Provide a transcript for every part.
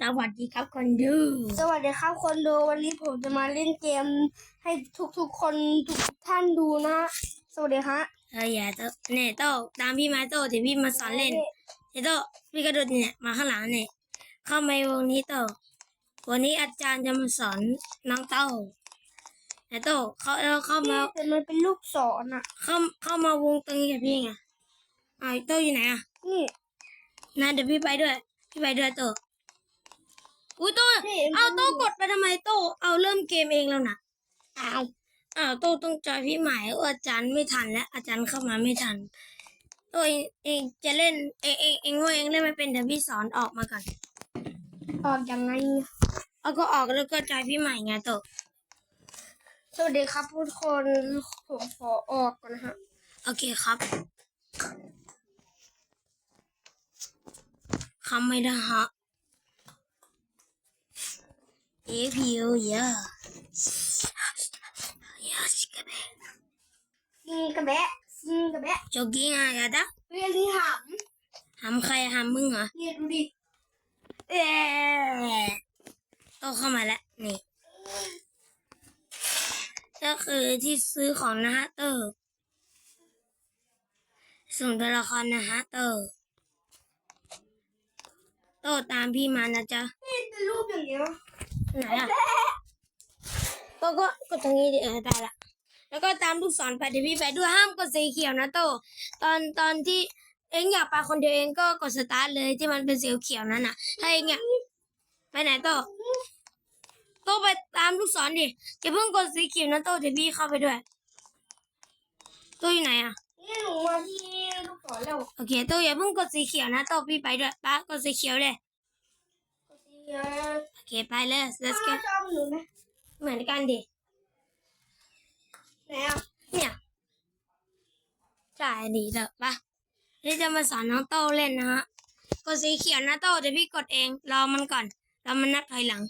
สวัสดีครับคนดู สวัสดีครับคนดู วันนี้ผมจะมาเล่นเกมให้ทุกๆคนทุกท่านดูนะ สวัสดีฮะเอออย่าโตเนี่ยโตตามพี่มาโตเดี๋ยวพี่มาสอนเล่นเดี๋ยวโตพี่กระโดดเนี่ยมาข้างหลังเนี่ยเข้ามาในวงนี้โตวันนี้อาจารย์จะมาสอนน้องโตเดี๋ยวโตเขาเราเข้ามาแต่มันเป็นลูกศรอะ เข้าเข้ามาวงตรงนี้กับพี่ไงอ้าวโตอยู่ไหนอะนี่นะเดี๋ยวพี่ไปด้วยพี่ไปด้วยโต อุ้ยโตนี่เอาโตกดไปทำไมโตเอาเริ่มเกมเองแล้วนะอ้าวอ้าวโต้ต้องจอยพี่ใหม่เอออาจารย์ไม่ทันแล้วอาจารย์เข้ามาไม่ทันโต้เองเองจะเล่นเองเองเองว่าเองเล่นไม่เป็นเดี๋ยวพี่สอนออกมาก่อนออกยังไงเอาก็ออกแล้วก็จอยพี่ใหม่ไงโต้สวัสดีครับทุกคนผมขอออกก่อนนะฮะโอเคครับคำไม่ได้ฮะ เอพิวเยอะยาชิกะเบซิงกระแบะซิงกระแบะจกิ้งอะไรกันเรียนที่หำใครทำมึงเหรอำเนี่ยดูดิเอ๊ะโตเข้ามาแล้วนี่ก็คือที่ซื้อของนะฮะเตอร์ส่งตัวละครนะฮะเตอร์โตตามพี่มานะจ๊ะ นี่เป็นรูปอย่างเงี้ย ไหนอะโตก็กดตรงนี้ดิเออได้ละ แล้วก็ตามลูกศรไปเดี๋ยวพี่ไปด้วยห้ามกดสีเขียวนะโต ตอนตอนที่เอ็งอยากไปคนเดียวเองก็กดสตาร์ทเลยที่มันเป็นสีเขียวนั่นน่ะ ถ้าเอ็งอยากไปไหนโต โตไปตามลูกศรดิอย่าเพิ่งกดสีเขียวนะโตเดี๋ยวพี่เข้าไปด้วยโตอยู่ไหนอะนี่หนูมาที่ลูกศรแล้ว โอเคโตอย่าเพิ่งกดสีเขียวนะโตพี่ไปด้วยป้ากดสีเขียวเลยก็สีเขียว โอเคไปเลย let's go ชอบหนูไหมเหมือนกันดิไหนอะเนี่ยใช่ดีเถอะปะนี่จะมาสอนน้องโตเล่นนะฮะกดสีเขียวนะโตเดี๋ยวพี่กดเอง รอมันก่อนรอมันนับถอยหลัง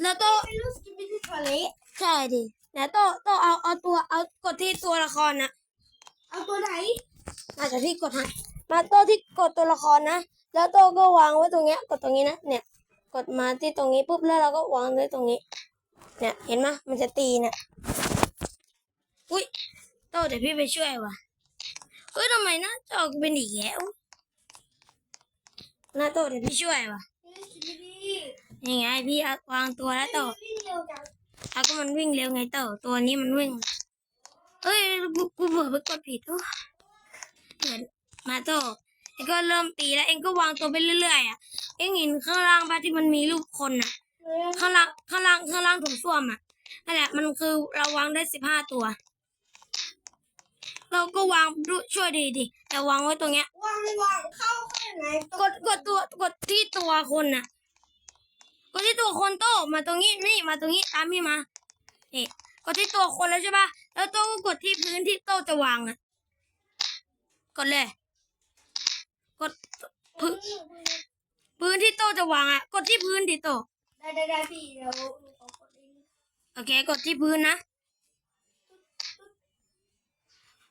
แล้วโตเป็นรูปสกิปปี้ที่ทะเลใช่ดิแล้วโตโตเอาเอาตัวเอากดที่ตัวละครนะเอาตัวไหน มาจากพี่กดให้มาโตที่กดตัวละครนะ แล้วโต้ก็วางไว้ตรงเนี้ย กดตรงนี้นะ เนี่ย กดมาที่ตรงนี้ปุ๊บแล้วเราก็วางไว้ตรงนี้ เนี่ย เห็นไหมมันจะตีเนี่ย อุ้ยโตเดี๋ยวพี่ไปช่วยว่ะเฮ้ยทำไมหน้าจอกเป็นอีกแล้วหน้าโตเดี๋ยวพี่ช่วยว่ะยังไงพี่เอาวางตัวแล้วโตวิ่งเร็วจังเอาก็มันวิ่งเร็วไงโตตัวนี้มันวิ่งเอ้ยกูกูเบื่อไปกดผิดโอ้เหมือนมาโตเอง ก็เริ่มตีแล้วเองก็วางตัวไปเรื่อยๆอะเองเห็นข้างล่างปะที่มันมีรูปคนอะข้างล่างข้างล่างข้างล่างถุงส้วมอะนั่นแหละมันคือเราวางได้สิบห้าตัว เราก็วางด้วยช่วยดีดิแต่วางไว้ตรงเนี้ยวางวางเข้าข้างในกดกดตัวกดที่ตัวคนน่ะ กดที่ตัวคนโตมาตรงนี้นี่มาตรงนี้ตามพี่มานี่กดที่ตัวคนแล้วใช่ปะแล้วโตก็กดที่พื้นที่โตจะวางอะ กดเลย กดพื้นพื้นที่โตจะวางอะ กดที่พื้นดิโต ได้ได้ได้พี่เดี๋ยวหนูขอกดเองโอเค กดที่พื้นนะ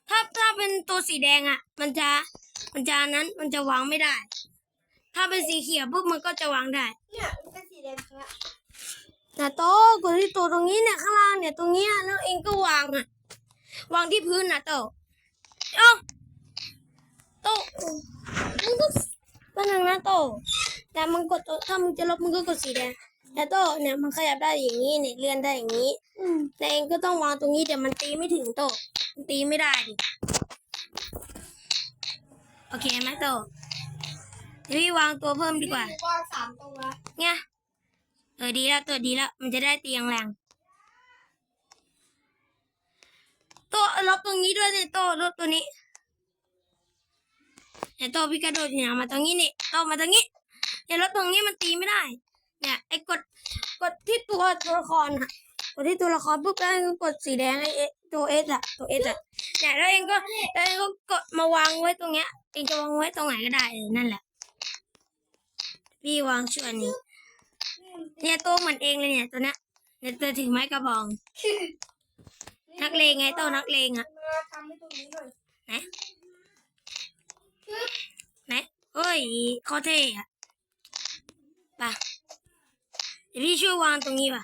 ถ้าถ้าเป็นตัวสีแดงอะ มันจะมันจะนั้น มันจะวางไม่ได้ ถ้าเป็นสีเขียวปุ๊บมันก็จะวางได้เนี่ยมันเป็นสีแดงเนี่ยแต่โตะกดที่ตัวตรงนี้เนี่ยข้างล่างเนี่ยตรงเนี้ยแล้วเองก็วางอะ วางที่พื้นนะโตะเอ้า โตะมึงก็เป็นหนึ่งนะโตะแต่มึงกดตัวถ้ามึงจะลบมึงก็กดสีแดงแต่โตะเนี่ยมันขยับได้อย่างนี้เนี่ยเลื่อนได้อย่างนี้อืมแต่เองก็ต้องวางตรงนี้เดี๋ยวมันตีไม่ถึงโตะมันตีไม่ได้ดิโอเคไหมโตะเดี๋ยวพี่วางตัวเพิ่มดีกว่าหนูวางสามตัวเนี่ยเออดีแล้วตัวดีแล้วมันจะได้ตีแรงๆตัวลบตรงนี้ด้วยสิโตลบตัวนี้ เนี่ยโตพี่กระโดดเนี่ยมาตรงนี้นี่โตมาตรงนี้อย่าลบตรงนี้มันตีไม่ได้ เนี่ยไอ้กดกดที่ตัวตัวละครอะกดที่ตัวละครปุ๊บแล้วก็กดสีแดงไอ้เอตัวเอสอะตัวเอสอะเนี่ยแล้วเองก็แล้วเองก็กดมาวางไว้ตรงเนี้ยเองจะวางไว้ตรงไหนก็ได้เออนั่นแหละ พี่วางช่วนี้ เนี่ยตัวเหมือนเองเลยเนี่ยตัวเนี้ยเนี่ยตัวถือไม้กระบอง นักเลงไงตัวนักเลงอะมาทำให้ตรงนี้ห น่อยไหนไหนเฮ้ยโคตรเท่อะไปเดี๋ยวพี่ช่วยวางตรงนี้ป่ะ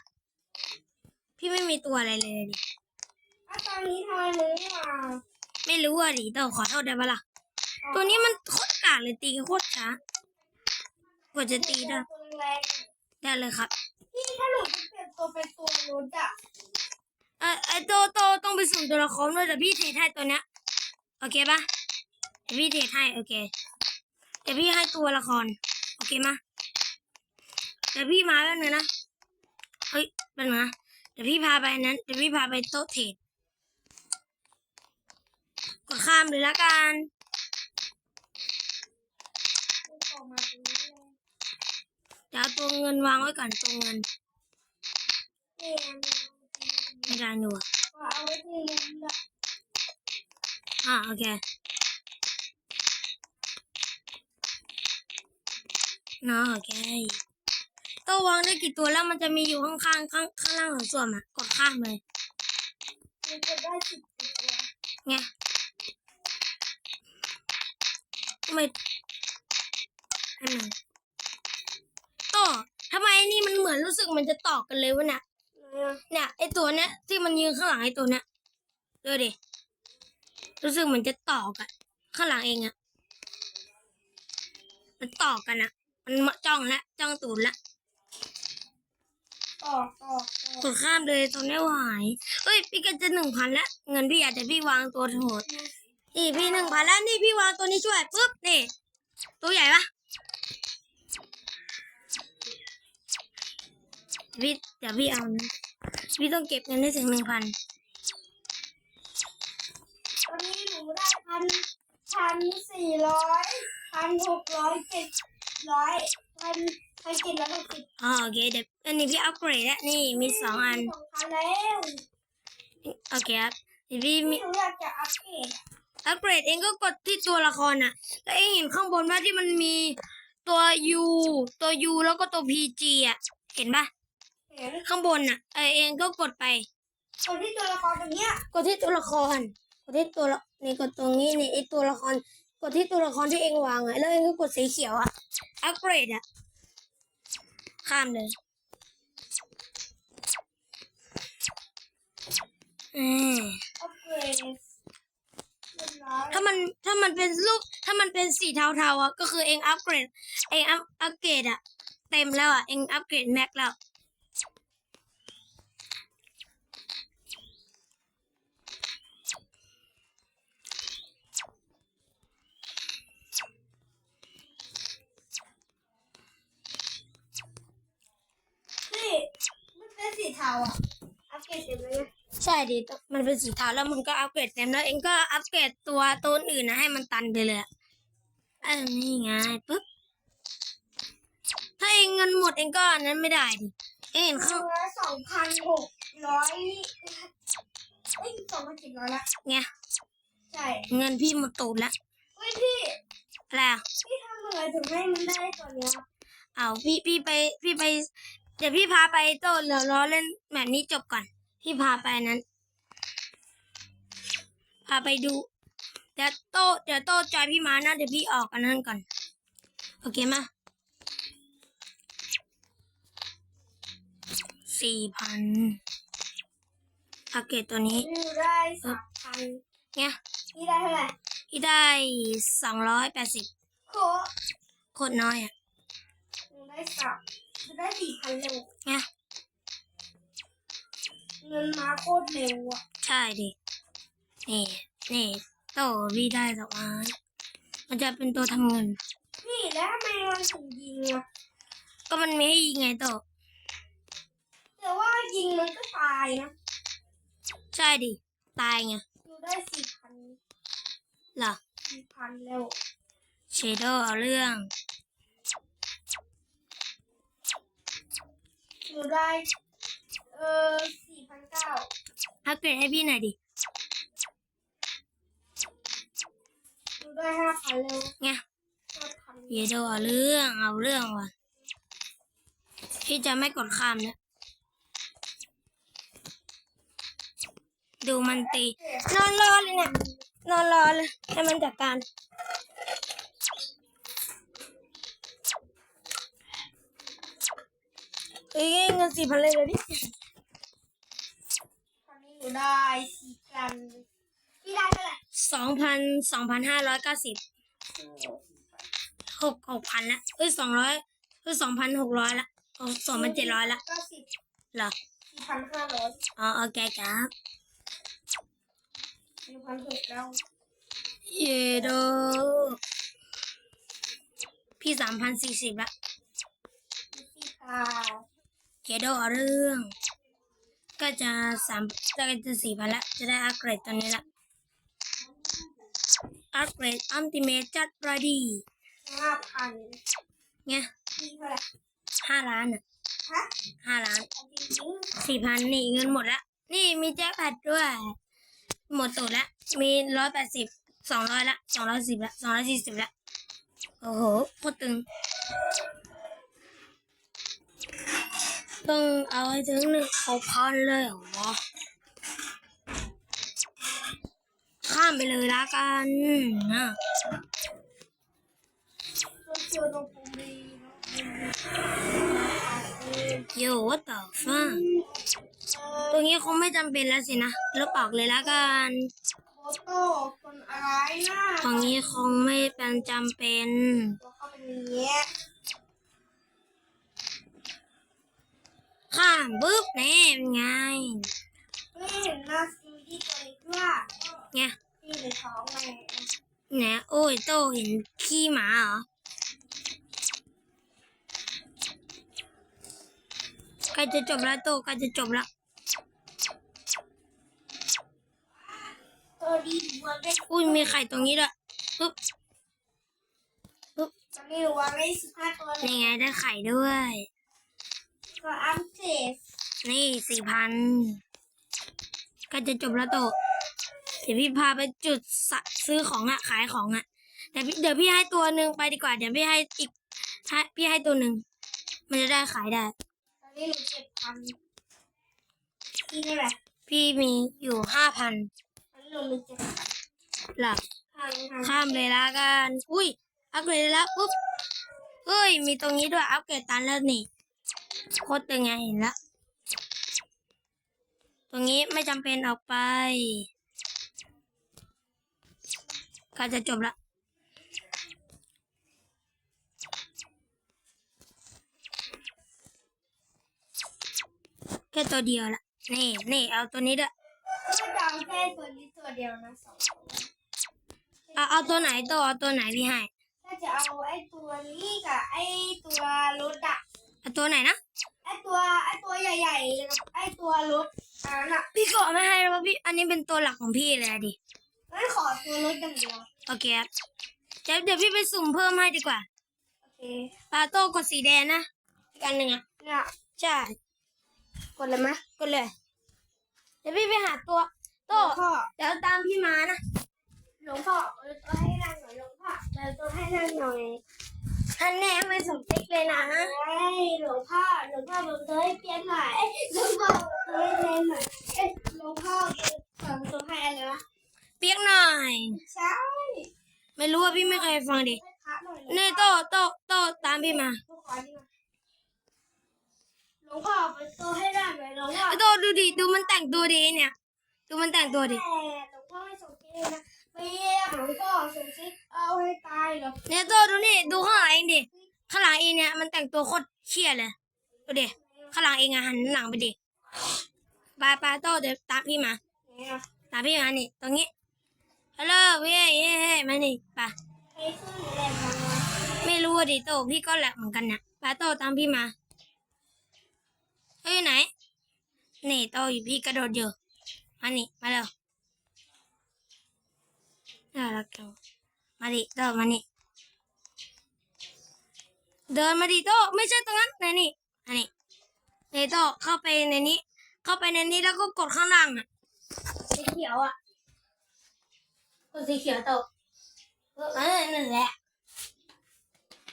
พี่ไม่มีตัวอะไรเลยดิอะตอนนี้ทำไมมึงไม่มาไม่รู้อะดิต้องขอโทษได้ปะล่ะ ตัวนี้มันโคตรกากเลยตีกันโคตรช้ากว่าจะตีได้ตัวแรงได้เลยครับ พี่ถ้าหนูจะเปลี่ยนตัวเป็นตัวรถอะเออไอโตโตต้องไปสุ่มตัวละครด้วยเดี๋ยวพี่เทรดให้ตัวเนี้ยโอเคปะ เดี๋ยวพี่เทรดให้โอเคเดี๋ยวพี่ให้ตัวละคร โอเคมะเดี๋ยวพี่มาแล้วนึงนะเฮ้ยเป็นงนะเดี๋ยวพี่พาไปนั้นเดี๋ยวพี่พาไปโต๊ะเทรดกดข้ามเลยละกันมึงออกมาตรงนี้เลยเดี๋ยวเอาตัวเงินวางไว้ก่อนตัวเงินนี่ไงมึงไม่ได้หนูอะเอาไว้ที่มุมละอ่าโอเค เนาะโอเคโตัววางได้กี่ตัวแล้วมันจะมีอยู่ข้างๆข้างข้างล่างของส่วนอะกดข้ามเลยมันจะได้สิบตัวไงทำไมให้มันโต้ทำไมไอ้นี่มันเหมือนรู้สึกมันจะต่อกันเลยวะเนี่ยไหนอะเนี่ยไอตัวเนี้ยที่มันยืนข้างหลังไอตัวเนี้ยดูดิรู้สึกเหมือนจะต่อกัน ข้างหลังเองอะมันต่อกันอะ มันมาจ้องแล้วจ้องตูดแล้วต่อต่อต่อกดข้ามเลยตรงนี้หายเอ้ย พี่ก็จะหนึ่งพันแล้วเงินพี่อาจจะพี่วางตัวโหดนี่พี่หนึ่งพันแล้วนี่พี่วางตัวนี้ช่วยปุ๊บนี่ตัวใหญ่ปะพี่เดี๋ยวพี่เอานะพี่ต้องเก็บเงินให้ถึงหนึ่งพันตอนนี้หนูได้พันพันสี่ร้อยพันหกร้อยเจ็ด ร้อยพันพันเจ็ดร้อยหกสิบอ๋อโอเคเดี๋ยวอันนี้พี่อัปเกรดแล้วนี่มีสองอันสองพันแล้วโอเคครับเดี๋ยวพี่มีหนูอยากจะอัปเกรดอะอัปเกรดเองก็กดที่ตัวละครน่ะ แล้วเองเห็นข้างบนว่าที่มันมีตัว U ตัว U แล้วก็ตัว PG อะ เห็นปะเห็นข้างบนน่ะเออเองก็กดไปคนที่ตัวละครตรงเนี้ยกดที่ตัวละครกดที่ตัวละนี่กดตรงนี้นี่ไอตัวละคร กดที่ตัวละครที่เองวางอะแล้วเองก็กดสีเขียวอะอัปเกรดอะข้ามเลยอืมอัปเกรดเรียบร้อยถ้ามันถ้ามันเป็นรูปถ้ามันเป็นสีเทาๆอะก็คือเองอัปเกรด เองอัพอัปเกรดอะ เต็มแล้วอะ เองอัปเกรดแม็กแล้ว นี่มันเป็นสีเทา อะ อัปเกรดเสร็จเลยใช่ดิ มันเป็นสีเทาแล้วมันก็อัปเกรดเต็มแล้วเองก็อัปเกรดตัวตัวอื่นนะให้มันตันไปเลยอะเออนี่ไงปุ๊บ ถ้าเองเงินหมดเองก็อันนั้นไม่ได้ดิ เองเห็นคข้างรั้งละสองพันหกร้อยเอ้ยสองพันเจ็ดร้อยละ ไงใช่เงินพี่หมดตูดแล้วเฮ้ยพี่อะไรอะพี่ทำยังไงถึงให้มันได้ตัวเนี้ยเอาพี่พี่ไปพี่ไป เดี๋ยวพี่พาไปโต้เดี๋ยวรอเล่นแบบนี้จบก่อน พี่พาไปนั้น พาไปดูเดี๋ยวโต้เดี๋ยวโต้จอยพี่มานะเดี๋ยวพี่ออกอันนั้นก่อน โอเคมาสี่พันอาเกตตัวนี้พี่ได้สามพันเนี่ยพี่ได้เท่าไหร่พี่ได้สองร้อยแปดสิบโคโคตรน้อยอะหนูได้สาม หนูได้สี่พันเร็วเนี่ยเงินมาโคตรเร็วอะ ใช่ดิ นี่นี่โต้พี่ได้ดอกไม้มันจะเป็นตัวทำเงินพี่แล้วทำไมมันถึงยิงอะ ก็มันไม่ให้ยิงไงโต้แต่ว่ายิงมันก็ตายนะ ใช่ดิ ตายไงหนูได้สี่พันเหรอสี่พันเร็วเชโดเอาเรื่อง หนูได้ เออสี่พันเก้าอัปเกรดให้พี่หน่อยดิหนูได้ห้าพันเร็วไงห้าพันเชโดเอาเรื่องเอาเรื่องว่ะพี่จะไม่กดข้ามนะดูมันตี นอนรอเลยเนี่ยนอนรอเลยให้มันจัดการ เอ้ยเงินสี่พันเลยเลยดิตอนนี้หนูได้สี่พันพี่ได้เท่าไหร่สองพันสองพันห้าร้อยเก้าสิบหกหกพันละเอ้ยสองร้อยเอ้ยสองพันหกร้อยละโอ้สองพันเจ็ดร้อยละเก้าสิบเหรอสี่พันห้าร้อยอ๋อโอเคครับหนึ่งพันหกแล้วเยโดพี่สามพันสี่สิบละสี่พัน เยโดเอาเรื่อง ก็จะสามก็จะสี่พันละ จะได้อัปเกรดตัวนี้ละ อัปเกรดอัลติเมทจัดประดีห้าพันเนี่ยพี่เท่าไหร่ห้าล้านอะฮะห้าล้านเอาจริงสี่พันนี่เงินหมดละ นี่มีแจ็คแพดด้วย หมดตูดละ มีร้อยแปดสิบสองร้อยละสองร้อยสิบละสองร้อยสี่สิบละ โอ้โหโคตรตึง ต้องเอาให้ถึงหนึ่งหกพันเลยเหรอข้ามไปเลยละกันนะๆก็คือโย่ what the fuck ตรงนี้คงไม่จำเป็นแล้วสินะลบออกเลยละกันโฟโต้คนอะไรน่ะตรงนี้คงไม่เป็นจำเป็น ตัวเขาเป็นอย่างเงี้ยข้ามปุ๊บแน่เป็นไงไม่เห็นหน้าซีที่ตัวนี้ด้วยไงที่ในท้องไงเนี่ยโอ้ยโตเห็นขี้หมาเหรอใกล้จะจบแล้วโตใกล้จะจบแล้วตัวดีวงได้อุ้ยมีไข่ตรงนี้ด้วยปุ๊บตอนนี้วาได้สิบห้าตัวเลยนี่ไงได้ไข่ด้วย ตัวอัปเดตนี่สี่พันก็จะจบแล้วโตเดี๋ยวพี่พาไปจุดสะซื้อของอะขายของอะแต่พี่เดี๋ยวพี่ให้ตัวหนึ่งไปดีกว่า เดี๋ยวพี่ให้อีกให้พี่ให้ตัวหนึ่งมันจะได้ขายได้ตอนนี้หนูเจ็ดพันที่นี่แหละพี่มีอยู่ห้าพันตอนนี้หนูมีเจ็ดพันหลักพันพันข้ามเลยละกัน อุ้ยอัปเกรดแล้วปุ๊บเฮ้ย มีตรงนี้ด้วย อัปเกรดตันแล้วนี่ โคตรตึงไงเห็นละตรงนี้ไม่จำเป็นออกไปก็จะจบละแค่ตัวเดียวละนี่นี่เอาตัวนี้ด้วยไม่จำแค่ตัวนี้ตัวเดียวนะสองตัวเอาเอาตัวไหนตัวเอาตัวไหนพี่ให้ถ้าจะเอาไอ้ตัวนี้กับไอ้ตัวรถอะเอา ตัวไหนนะไอ้ตัวไอ้ตัวใหญ่ๆกับไอ้ตัวรถอันนั้นอะพี่ก็ไม่ให้แล้วว่าพี่อันนี้เป็นตัวหลักของพี่เลยอะดิงั้นขอตัวรถอย่างเดียวโอเคครับเดี๋ยวเดี๋ยวพี่ไปสุ่มเพิ่มให้ดีกว่าโอเคปลาโต้กดสีแดงนะอีกอันหนึ่งอะเนี่ยใช่กดเลยไหมกดเลย เดี๋ยวพี่ไปหาตัวหลโต้วงพ่อเดี๋ยวตามพี่มานะหลวงพ่อเอาตัวให้นั่งหน่อยหลวงพ่อเอาตัวให้นั่งหน่อย ท่านแน่ไม่สมติ๊กเลยนะเอ้ยหลวงพ่อหลวงพ่อบอกตัวให้เปลี่ยนหน่อยเอ้ยหลวงพ่อบอกตัวให้เปลี่ยนหน่อยเอ้ยหลวงพ่อบอกตัวให้อะไรวะเปียกหน่อย ใช่ ไม่รู้ว่าพี่ไม่เคยฟังดิให้พระหน่อยนี่โต้โต้โต้ตามพี่มาลูกขอนี่มาหลวงพ่อไปตัวให้ได้ไหมหลวงพ่อไอ้โต้ดูดิดูมันแต่งตัวดีเนี่ย ดูมันแต่งตัวดิแต่หลวงพ่อไม่ส่งซิกนะไม่ เยี่ยมหลวงพ่อส่งซิกเอาให้ตายเหรอเนี่ยโต้ดูนี่ดูข้างหลังเองดิข้างหลังเองเนี่ยมันแต่งตัวโคตรเชี่ยเลยดูดิข้างหลังเองอะหันหลังไปดิปาปาโต้เดี๋ยวตามพี่มาเนี่ยตามพี่มานี่ตรงนี้ฮัลโหลเว้ยเย้เฮ้มานี่ไป่ะใครขึ้นแรงมาไม่รู้อะดิโตพี่ก็แหลกเหมือนกันนะปาโตตามพี่มาเอ้ยไหนนี่โตอยู่พี่กระโดดอยู่มานี่มาเร็ว น่ารักจังมาดิโตมานี่เดินมาดิโตไม่ใช่ตรงนั้นในนี่อันนี้นี่โตเข้าไปในนี้ เข้าไปในนี้แล้วก็กดข้างล่างอะสีเขียวอะกดสีเขียวโตเออนั่นแหละ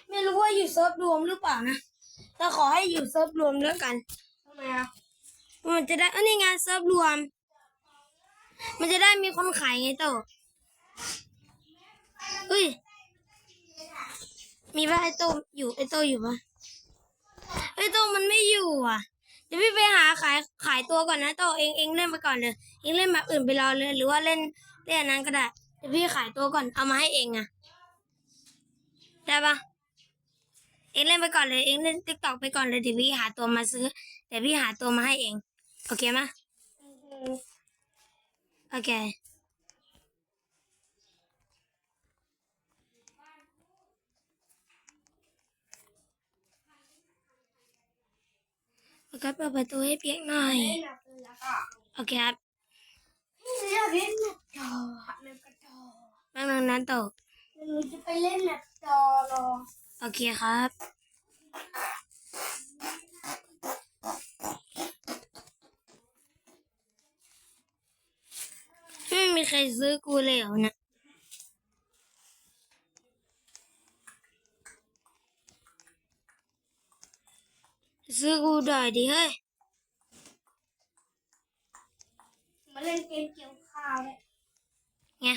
ไม่รู้ว่าอยู่เซิร์ฟรวมหรือเปล่านะแต่ขอให้อยู่เซิร์ฟรวมแล้วกันทำไมอะมันจะได้เออนี่ไงเซิร์ฟรวม มันจะได้มีคนขายไงโต เฮ้ย มีป่ะไอโตอยู่ไอโตอยู่ป่ะไอโตโตมันไม่อยู่อะ เดี๋ยวพี่ไปหาขายขายตัวก่อนนะโตเองเองเล่นไปก่อนเลยเองเล่นแบบอื่นไปรอเลย หรือว่าเล่นเล่นอันนั้นก็ได้ เดี๋ยวพี่ขายตัวก่อนเอามาให้เองอะ ได้ปะเองเล่นไปก่อนเลย เองเล่นติ๊กตอกไปก่อนเลยเดี๋ยวพี่หาตัวมาซื้อ เดี๋ยวพี่หาตัวมาให้เอง โอเคไหมยโอเค โอเคเปิดประตูให้เปียกหน่อยเล่นแบบอื่นแล้วก็โอเคครับอยากเล่นแบบจอแบบกระจอแป๊บนึงนั้นโตหนูจะไปเล่นแบบจอรอโอเคครับไม่มีใครซื้อกูเลยเหรอเนะ ซื้อกูหน่อยดิเฮ้ย มาเล่นเกมเกี่ยวข้าวเลยไง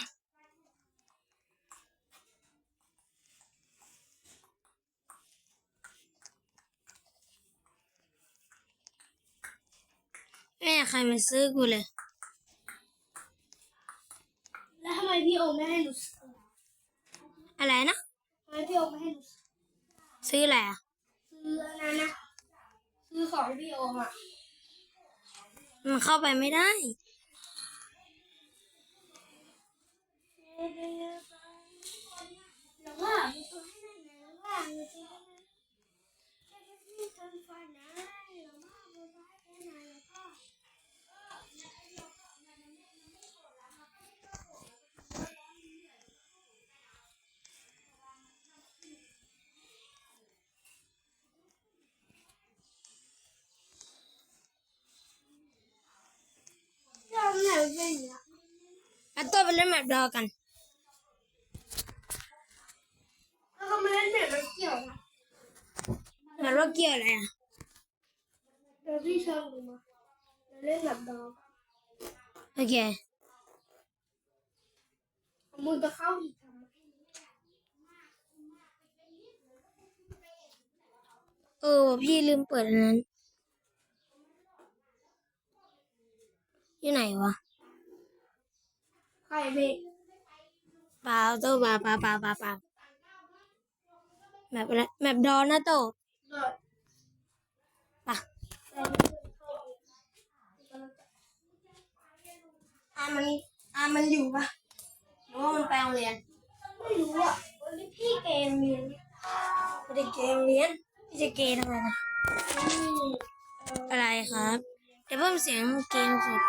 ไม่มีใครมาซื้อกูเลย แล้วทำไมพี่โอไม่ให้หนูซื้ออะไรนะทำไมพี่โอไม่ให้หนูซื้อซื้ออะไรอะซื้ออันนั้นนะ คือของพี่โอมอะ มันเข้าไปไม่ได้แล้วว่ามีตัวให้เล่นไหนแล้วว่ามีตัวให้เล่นแค่พี่ทนฟันนะแล้วว่าเราได้แค่ไหนแล้วก็ ทำไหนเป็นอย่างเงี้ย แล้วตัวไปเล่นแมปดอกันแล้วก็มาเล่นแบบมันเกี่ยวนะแมปว่าเกี่ยวอะไรอะเดี๋ยวพี่เชิญหนูมาเราเล่นแบบดอกโอเคมึงจะเข้าอีกทำไมเออว่ะพี่ลืมเปิดอันนั้น อยู่ไหนวะใครเบรกเปล่าโตเปล่าเปล่าเปล่าเปล่าเปล่าแมปอะไรแมปดอนะโตเกิดปะแต่ไม่เคยเข้าอีกอามันอามันอยู่ปะหรือว่ามันไปโรงเรียนไม่รู้อะวันนี้พี่เกมเรียนไม่ได้เกมเรียนพี่จะเกมทำไมนะนี่เอออะไรครับ เดี๋ยวเพิ่มเสียงเกมสุด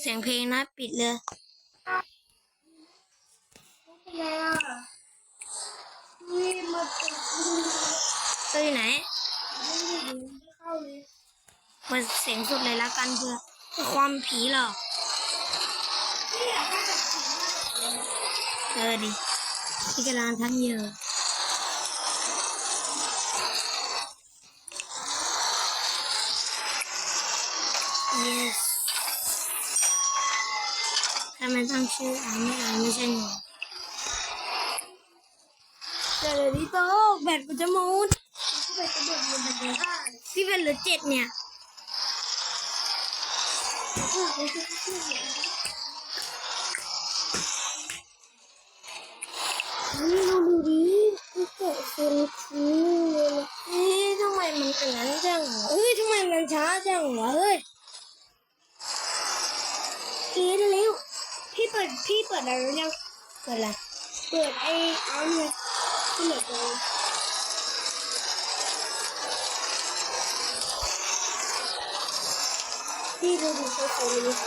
เสียงเพลงนะปิดเลยไม่เป็นไรอะนี่มาติดมือตัวอยู่ไหนม่ได้ยินเปิดเสียงสุดเลยละกันเพื่อความผีหรอกเออดิพี่กำลังทั้งเยอะ เ yes ถ้ามันตั้งชื่ออ่านไม่อ่านไม่ใช่หนูเจอเลยดิโตกแบตมันจะหมดก็ไปกระโดดลงไปในบ้านพี่เป็นเหลือเจ็ดเนี่ยแล้วก็ไปที่ที่เห็นนี่เราดูดิพี่เกิดเป็นคิวเลยเฮ้ยทำไมมันอันนั้นจังเฮ้ยทำไมมันช้าจังวะเฮ้ย พี่เปิดอะไรรือยังเกิดอะไรเปิดไอ้อาร์มเนี่ยที่เหลือตัวพี่ดูดูเขาใส่ในมือเข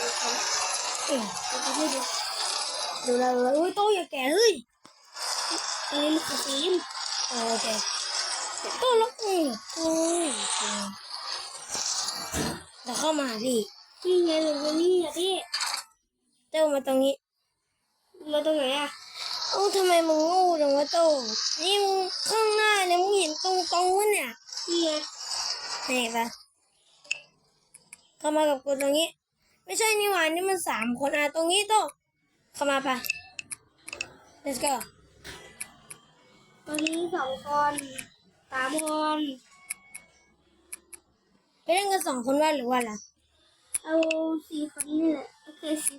อ้ยเขาจะให้ดูดูดูแลเฮ้ยโตอย่าแก่เฮ้ยอันนี้มันคือฟิล์มโอเคโตแล้วเอ้ยโอ้ยเดี๋ยวเข้ามาหาพี่ไงหรือว่านี่อะพี่เต้ามาตรงนี้ มาตรงไหนอะเอ้าทำไมมึงโงูจังวะโตนี่มึงข้างหน้าเนี่ยมึงเห็นตรงตรงๆวะเนี่ยพี่ไงเห็นปะเข้ามากับกูตรงนี้ ไม่ใช่นี่หว่านี่มันสามคนอะตรงนี้โตเข้ามาปะ let's go ไปวันนี้สองคนสามคนไปเล่นกันสองคนว่าหรือว่าอะไรเอาสี่คนนี่แหละโอเคสี่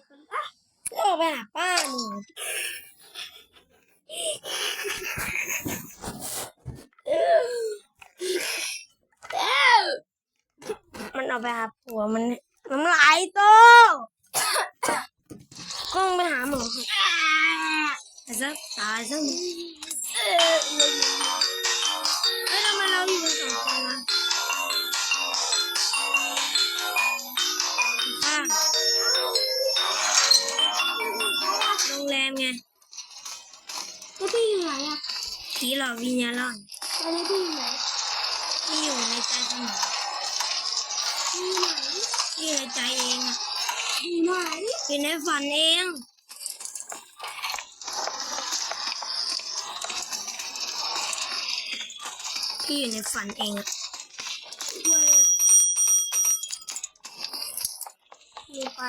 กไปหาป้าหนูมันออกไปหาผัวมันน้ำลายโตก้องไปหาหมอแต่ซะตายซะมึงเฮ้ยทำไมเราอยู่กันสองคนวะ รงแรมไงแล้วพี่อยู่ไหนอะผีหลอกวิญญาณหลอนตอนนี้พี่อยู่ไหนที่อยู่ในใจเสมอพี่อยู่ไหนที่อยู่ในใจเองอะอยู่ไหนอยู่ในฝันเองที่อยู่ในฝันเองอะช่วยอยู่ไป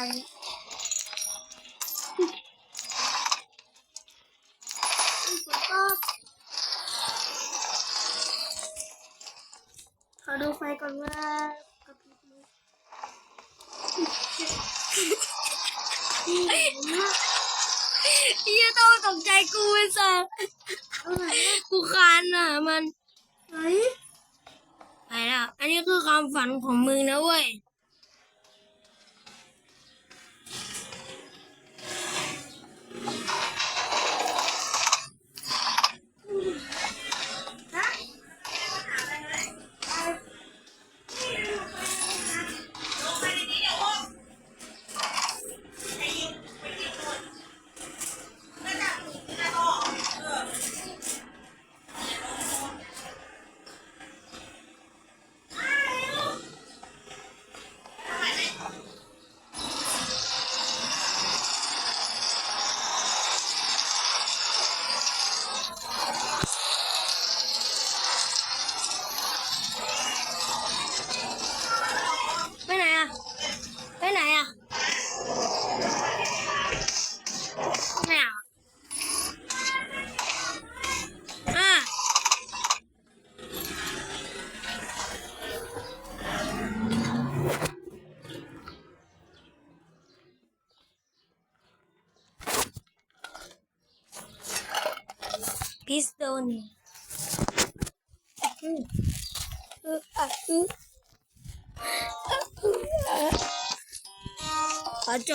คานอะ มัน ไหน ไปแล้ว อันนี้คือความฝันของมึงนะเว้ย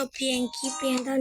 ขอจ